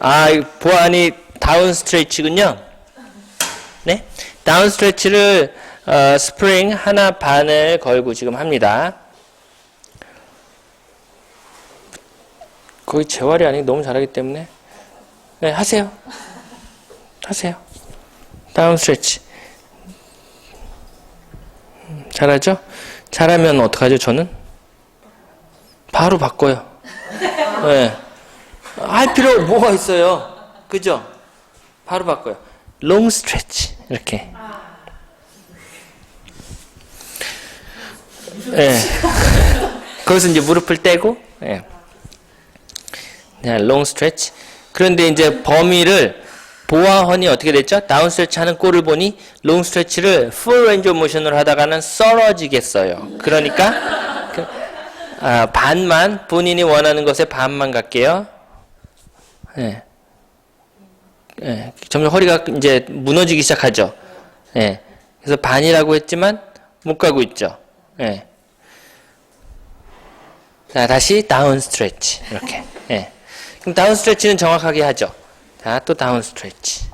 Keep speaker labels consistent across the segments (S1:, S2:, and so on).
S1: 아, 이 보안이 다운 스트레치군요. 네. 다운 스트레치를 어, 스프링 하나 반을 걸고 지금 합니다. 거의 재활이 아니고 너무 잘하기 때문에. 네, 하세요. 하세요. 다운 스트레치. 음, 잘하죠? 잘하면 어떡하죠, 저는? 바로 바꿔요. 네. 할 필요 뭐가 있어요? 그죠? 바로 바꿔요. 롱 스트레치 이렇게. 예. 거기서 이제 무릎을 떼고, 예. 네, 롱 스트레치. 그런데 이제 범위를 보아헌이 어떻게 됐죠? 다운 스트레치 하는 꼴을 보니 롱 스트레치를 풀 렌즈 모션으로 하다가는 썰어지겠어요. 그러니까 그, 아, 반만 본인이 원하는 것에 반만 갈게요. 예. 예. 점점 허리가 이제 무너지기 시작하죠. 예. 그래서 반이라고 했지만 못 가고 있죠. 예. 자, 다시 다운 스트레치. 이렇게. 예. 그럼 다운 스트레치는 정확하게 하죠. 자, 또 다운 스트레치.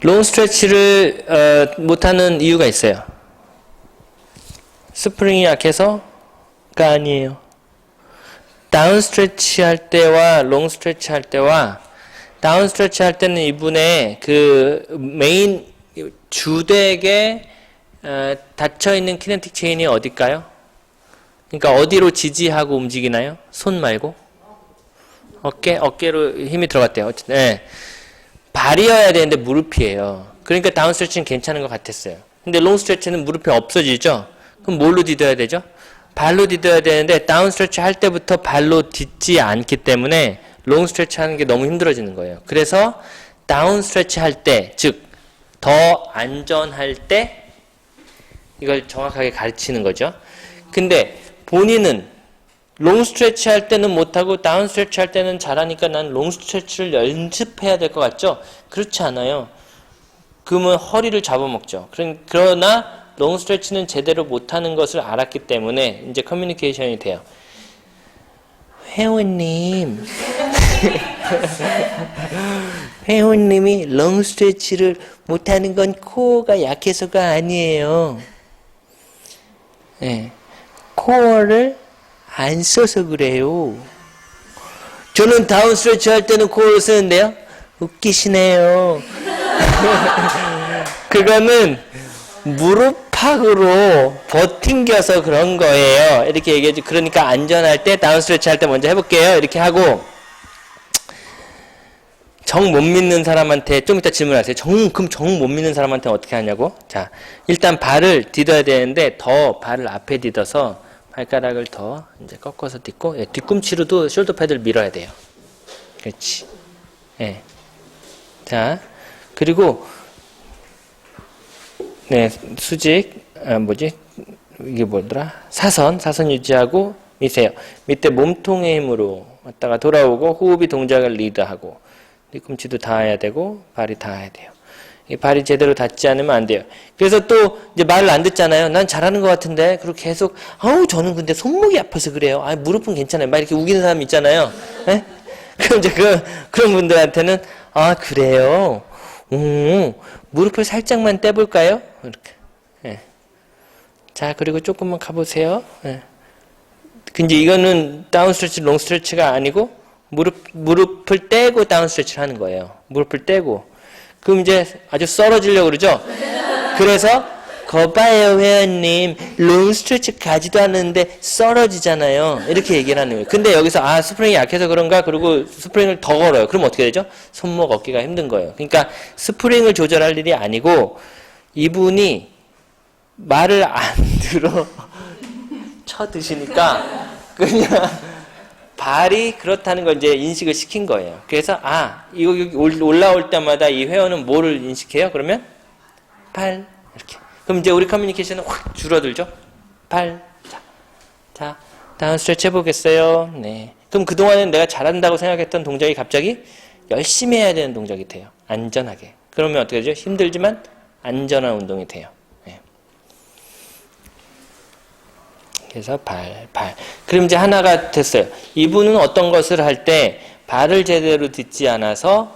S1: 롱 스트레치를 어, 못하는 이유가 있어요. 스프링이 약해서가 아니에요. 다운 스트레치 할 때와 롱 스트레치 할 때와 다운 스트레치 할 때는 이분의 그 메인 주덱에 어, 닫혀 있는 키네틱 체인이 어딜까요? 그러니까 어디로 지지하고 움직이나요? 손 말고 어깨 어깨로 힘이 들어갔대요. 어쨌든 네. 발이어야 되는데 무릎이에요. 그러니까 다운 스트레치는 괜찮은 것 같았어요. 근데 롱 스트레치는 무릎이 없어지죠? 그럼 뭘로 디뎌야 되죠? 발로 디뎌야 되는데 다운 스트레치 할 때부터 발로 딛지 않기 때문에 롱 스트레치 하는 게 너무 힘들어지는 거예요. 그래서 다운 스트레치 할 때, 즉, 더 안전할 때 이걸 정확하게 가르치는 거죠. 근데 본인은 롱 스트레치 할 때는 못하고 다운 스트레치 할 때는 잘하니까 난 롱 스트레치를 연습해야 될 것 같죠? 그렇지 않아요. 그러면 허리를 잡아먹죠. 그러나 롱 스트레치는 제대로 못하는 것을 알았기 때문에 이제 커뮤니케이션이 돼요. 회원님, 회원님이 롱 스트레치를 못하는 건 코어가 약해서가 아니에요. 예, 코어를 안 써서 그래요. 저는 다운 스트레치 할 때는 코어를 쓰는데요. 웃기시네요. 그거는 무릎 팍으로 버팅겨서 그런 거예요. 이렇게 얘기해주. 그러니까 안전할 때 다운 스트레치 할 때 먼저 해볼게요. 이렇게 하고 정 못 믿는 사람한테 좀 이따 질문하세요. 정 그럼 정 못 믿는 사람한테 어떻게 하냐고? 자 일단 발을 디뎌야 되는데 더 발을 앞에 디뎌서 발가락을 더 이제 꺾어서 딛고 예, 뒤꿈치로도 숄더 패드를 밀어야 돼요. 그렇지. 예. 자 그리고 네, 수직, 아, 뭐지? 이게 뭐더라? 사선, 사선 유지하고 미세요. 밑에 몸통의 힘으로 왔다가 돌아오고 호흡이 동작을 리드하고 뒤꿈치도 닿아야 되고 발이 닿아야 돼요. 이 발이 제대로 닿지 않으면 안 돼요. 그래서 또 이제 말을 안 듣잖아요. 난 잘하는 것 같은데 그리고 계속 아우 저는 근데 손목이 아파서 그래요. 아 무릎은 괜찮아요. 막 이렇게 우기는 사람 있잖아요. 예? 그럼 이제 그 그런 분들한테는 아 그래요. 오, 무릎을 살짝만 떼볼까요? 이렇게. 예. 자, 그리고 조금만 가보세요. 예. 근데 이거는 다운 스트레치, 롱 스트레치가 아니고 무릎 무릎을 떼고 다운 스트레치를 하는 거예요. 무릎을 떼고. 그럼 이제 아주 썰어지려고 그러죠. 그래서 거봐요 회원님 롱 스트레치 가지도 않는데 썰어지잖아요. 이렇게 얘기를 하는 거예요. 근데 여기서 아 스프링이 약해서 그런가 그리고 스프링을 더 걸어요. 그럼 어떻게 되죠? 손목 어깨가 힘든 거예요. 그러니까 스프링을 조절할 일이 아니고 이분이 말을 안 들어 쳐드시니까 그냥 발이 그렇다는 걸 이제 인식을 시킨 거예요. 그래서 아 이거 올라올 때마다 이 회원은 뭐를 인식해요? 그러면 발 이렇게. 그럼 이제 우리 커뮤니케이션은 확 줄어들죠. 발. 자, 자 다음 스트레치 해보겠어요. 네. 그럼 그 동안은 내가 잘한다고 생각했던 동작이 갑자기 열심히 해야 되는 동작이 돼요. 안전하게. 그러면 어떻게 되죠? 힘들지만 안전한 운동이 돼요. 네. 이렇게 해서 발, 발. 그럼 이제 하나가 됐어요. 이분은 어떤 것을 할 때 발을 제대로 딛지 않아서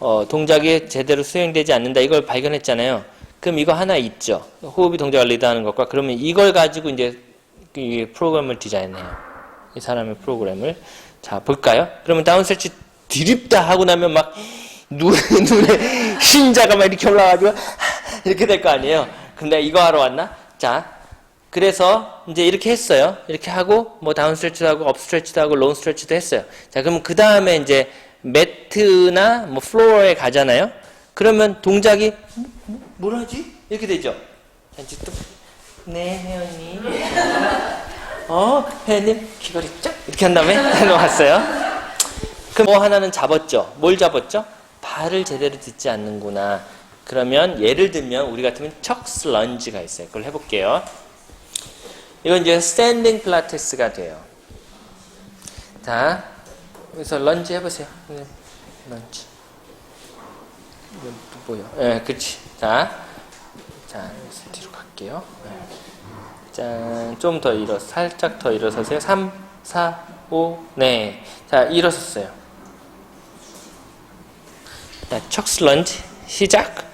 S1: 어, 동작이 제대로 수행되지 않는다. 이걸 발견했잖아요. 그럼 이거 하나 있죠. 호흡이 동작을 리드하는 것과 그러면 이걸 가지고 이제 이 프로그램을 디자인해요. 이 사람의 프로그램을. 자, 볼까요? 그러면 다운스트레치 드립다 하고 나면 막 눈에, 눈에 흰자가 막 이렇게 올라가지고 이렇게 될 거 아니에요. 근데 이거 하러 왔나? 자, 그래서 이제 이렇게 했어요. 이렇게 하고 뭐 다운 스트레치도 하고 업 스트레치도 하고 롱 스트레치도 했어요. 자, 그러면 그 다음에 이제 매트나 뭐 플로어에 가잖아요. 그러면 동작이 뭐, 뭐, 뭘 하지? 이렇게 되죠. 자, 이제 또 네, 회원님. 어, 회원님 귀걸이 쫙 이렇게 한 다음에 넘어갔어요. 그럼 뭐 하나는 잡았죠. 뭘 잡았죠? 발을 제대로 딛지 않는구나. 그러면 예를 들면 우리 같으면 척스 런지가 있어요. 그걸 해볼게요. 이건 이제 스탠딩 필라테스가 돼요. 자, 여기서 런지 해보세요. 네, 런지. 이건 또 뭐요? 예, 네, 그렇지. 자, 자, 여기서 뒤로 갈게요. 네. 짠, 좀 더 일어, 살짝 더 일어서세요. 3, 4, 5, 네. 자, 일어섰어요. 자, 척스 런지 시작.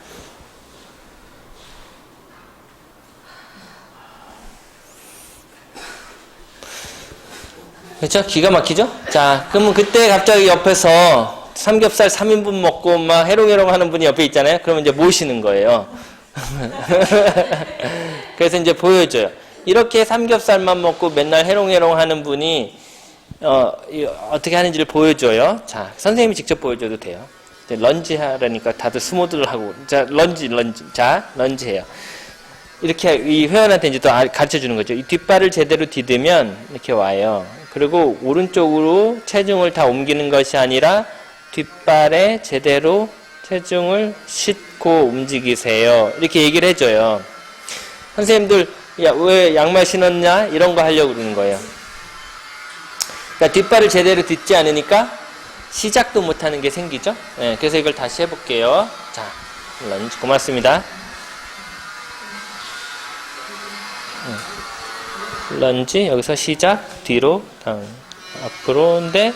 S1: 그렇죠? 기가 막히죠? 자, 그러면 그때 갑자기 옆에서 삼겹살 3인분 먹고 막 해롱해롱 하는 분이 옆에 있잖아요. 그러면 이제 모시는 거예요. 그래서 이제 보여줘요. 이렇게 삼겹살만 먹고 맨날 해롱해롱 하는 분이 어, 떻게 하는지를 보여줘요. 자, 선생님이 직접 보여줘도 돼요. 이제 런지 하라니까 다들 스모드를 하고 자, 런지 런지. 자, 런지 해요. 이렇게 이 회원한테 이제 또 가르쳐 주는 거죠. 이 뒷발을 제대로 디디면 이렇게 와요. 그리고 오른쪽으로 체중을 다 옮기는 것이 아니라 뒷발에 제대로 체중을 싣고 움직이세요. 이렇게 얘기를 해줘요. 선생님들, 야, 왜 양말 신었냐? 이런 거 하려고 그러는 거예요. 그러니까 뒷발을 제대로 딛지 않으니까 시작도 못하는 게 생기죠. 네, 그래서 이걸 다시 해볼게요. 자, 고맙습니다. 런지 여기서 시작 뒤로 다음 앞으로인데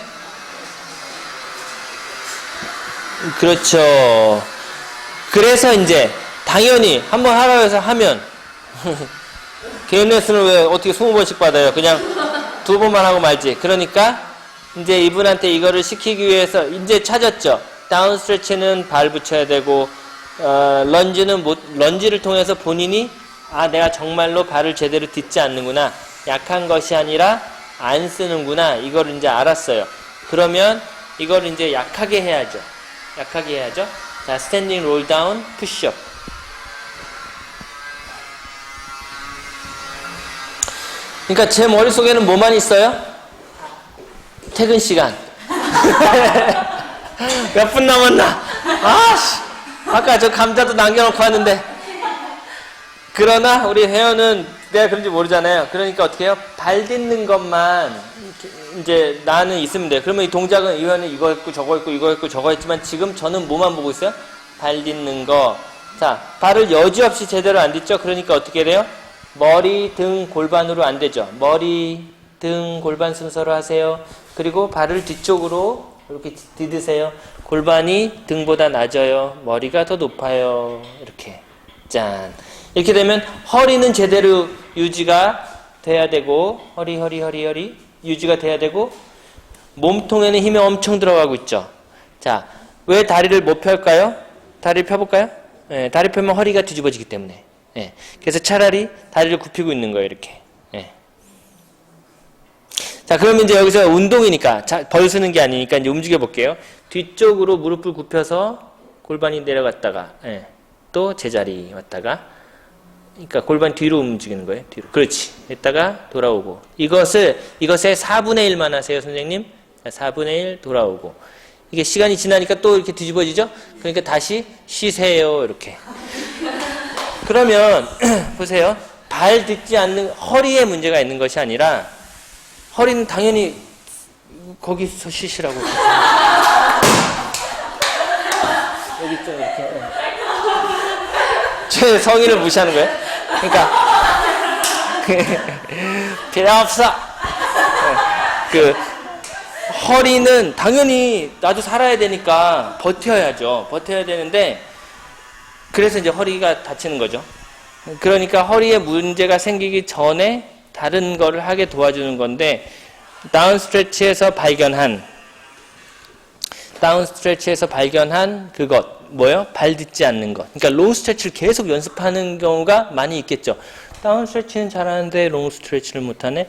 S1: 그렇죠. 그래서 이제 당연히 한번 하라고 해서 하면 개인 레슨을 왜 어떻게 20번씩 받아요? 그냥 두 번만 하고 말지. 그러니까 이제 이분한테 이거를 시키기 위해서 이제 찾았죠. 다운 스트레치는 발 붙여야 되고 어, 런지는 못, 런지를 통해서 본인이 아 내가 정말로 발을 제대로 딛지 않는구나. 약한 것이 아니라 안 쓰는구나. 이걸 이제 알았어요. 그러면 이걸 이제 약하게 해야죠. 약하게 해야죠. 자, 스탠딩 롤 다운, 푸시업. 그러니까 제 머릿속에는 뭐만 있어요? 퇴근 시간. 몇 분 남았나? 아씨. 아까 저 감자도 남겨놓고 왔는데. 그러나 우리 회원은 내가 그런지 모르잖아요. 그러니까 어떻게 해요? 발 딛는 것만 이제 나는 있으면 돼요. 그러면 이 동작은 이 회원은 이거 했고 저거 했고 이거 했고 저거 했지만 지금 저는 뭐만 보고 있어요? 발 딛는 거. 자, 발을 여지없이 제대로 안 딛죠? 그러니까 어떻게 돼요? 머리, 등, 골반으로 안 되죠. 머리, 등, 골반 순서로 하세요. 그리고 발을 뒤쪽으로 이렇게 디드세요. 골반이 등보다 낮아요. 머리가 더 높아요. 이렇게. 짠. 이렇게 되면 허리는 제대로 유지가 돼야 되고, 허리, 허리, 허리, 허리, 유지가 돼야 되고, 몸통에는 힘이 엄청 들어가고 있죠. 자, 왜 다리를 못 펼까요? 다리를 펴볼까요? 네, 다리 펴면 허리가 뒤집어지기 때문에. 예. 그래서 차라리 다리를 굽히고 있는 거예요, 이렇게. 예. 자, 그러면 이제 여기서 운동이니까, 자, 벌 쓰는 게 아니니까 이제 움직여 볼게요. 뒤쪽으로 무릎을 굽혀서 골반이 내려갔다가, 예. 또 제자리 왔다가, 그러니까 골반 뒤로 움직이는 거예요, 뒤로. 그렇지. 했다가 돌아오고. 이것을, 이것의 4분의 1만 하세요, 선생님. 4분의 1 돌아오고. 이게 시간이 지나니까 또 이렇게 뒤집어지죠? 그러니까 다시 쉬세요, 이렇게. 그러면 보세요. 발 딛지 않는 허리에 문제가 있는 것이 아니라 허리는 당연히 거기서 쉬시라고. 여기 좀 이렇게. 제 성의를 무시하는 거예요. 그러니까 필요 없어. 그 허리는 당연히 나도 살아야 되니까 버텨야죠. 버텨야 되는데 그래서 이제 허리가 다치는 거죠. 그러니까 허리에 문제가 생기기 전에 다른 거를 하게 도와주는 건데 다운 스트레치에서 발견한 다운 스트레치에서 발견한 그것 뭐요? 발 딛지 않는 것. 그러니까 롱 스트레치를 계속 연습하는 경우가 많이 있겠죠. 다운 스트레치는 잘하는데 롱 스트레치를 못하네.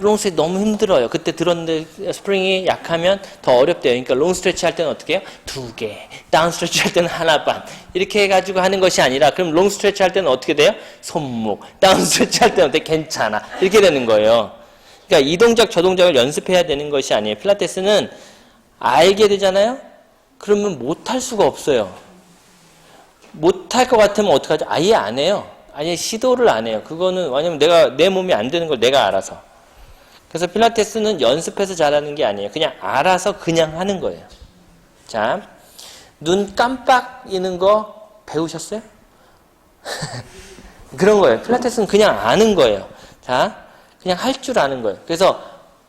S1: 롱 스트레치 너무 힘들어요. 그때 들었는데 스프링이 약하면 더 어렵대요. 그러니까 롱 스트레치 할 때는 어떻게 해요? 두 개. 다운 스트레치 할 때는 하나 반. 이렇게 해가지고 하는 것이 아니라 그럼 롱 스트레치 할 때는 어떻게 돼요? 손목. 다운 스트레치 할 때는 어떻게 괜찮아. 이렇게 되는 거예요. 그러니까 이 동작 저 동작을 연습해야 되는 것이 아니에요. 필라테스는 알게 되잖아요. 그러면 못할 수가 없어요. 못할 것 같으면 어떡하죠? 아예 안 해요. 아예 시도를 안 해요. 그거는 왜냐면 내가 내 몸이 안 되는 걸 내가 알아서. 그래서 필라테스는 연습해서 잘하는 게 아니에요. 그냥 알아서 그냥 하는 거예요. 자, 눈 깜빡이는 거 배우셨어요? 그런 거예요. 필라테스는 그냥 아는 거예요. 자, 그냥 할 줄 아는 거예요. 그래서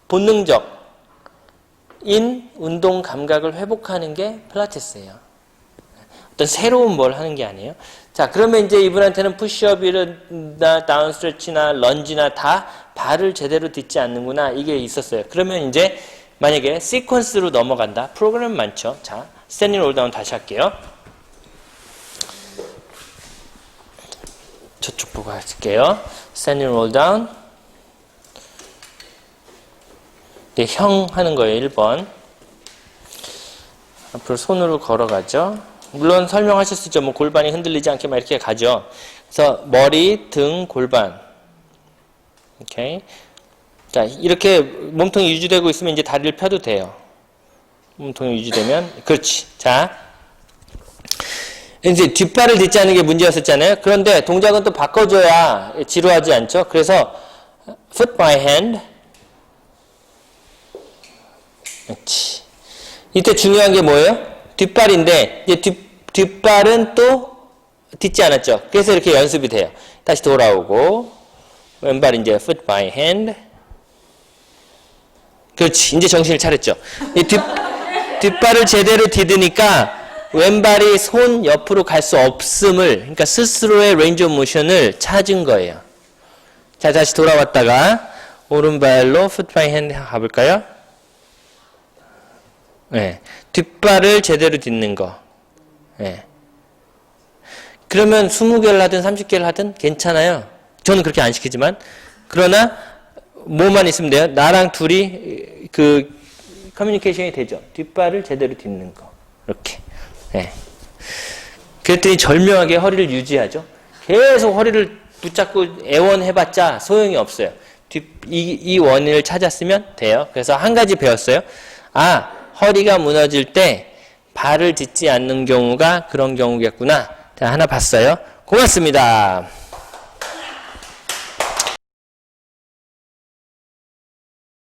S1: 본능적 인 운동 감각을 회복하는 게 필라테스예요. 어떤 새로운 뭘 하는 게 아니에요. 자, 그러면 이제 이분한테는 푸시업이나 다운 스트레치나 런지나 다 발을 제대로 딛지 않는구나. 이게 있었어요. 그러면 이제 만약에 시퀀스로 넘어간다. 프로그램 많죠. 자, 스탠딩 롤다운 다시 할게요. 저쪽 보고 할게요. 스탠딩 롤다운. 네, 형 하는 거예요. 1번. 앞으로 손으로 걸어가죠. 물론 설명하실 수 있죠. 뭐 골반이 흔들리지 않게 막 이렇게 가죠. 그래서 머리, 등, 골반. 오케이. 자, 이렇게 몸통이 유지되고 있으면 이제 다리를 펴도 돼요. 몸통이 유지되면. 그렇지. 자. 이제 뒷발을 딛지 않는 게 문제였었잖아요. 그런데 동작은 또 바꿔줘야 지루하지 않죠. 그래서 foot by hand. 그렇지. 이때 중요한 게 뭐예요? 뒷발인데 이제 뒷, 뒷발은 또 딛지 않았죠. 그래서 이렇게 연습이 돼요. 다시 돌아오고 왼발 이제 foot by hand. 그렇지. 이제 정신을 차렸죠. 이 뒷, 뒷발을 제대로 디드니까 왼발이 손 옆으로 갈 수 없음을 그러니까 스스로의 레인지 오브 모션을 찾은 거예요. 자, 다시 돌아왔다가 오른발로 foot by hand 가볼까요? 네. 뒷발을 제대로 딛는 거. 네. 그러면 20개를 하든 30개를 하든 괜찮아요. 저는 그렇게 안 시키지만. 그러나 뭐만 있으면 돼요. 나랑 둘이 그 커뮤니케이션이 되죠. 뒷발을 제대로 딛는 거. 이렇게. 네. 그랬더니 절묘하게 허리를 유지하죠. 계속 허리를 붙잡고 애원해봤자 소용이 없어요. 뒷, 이, 이 원인을 찾았으면 돼요. 그래서 한 가지 배웠어요. 아, 허리가 무너질 때 발을 딛지 않는 경우가 그런 경우겠구나. 자, 하나 봤어요. 고맙습니다.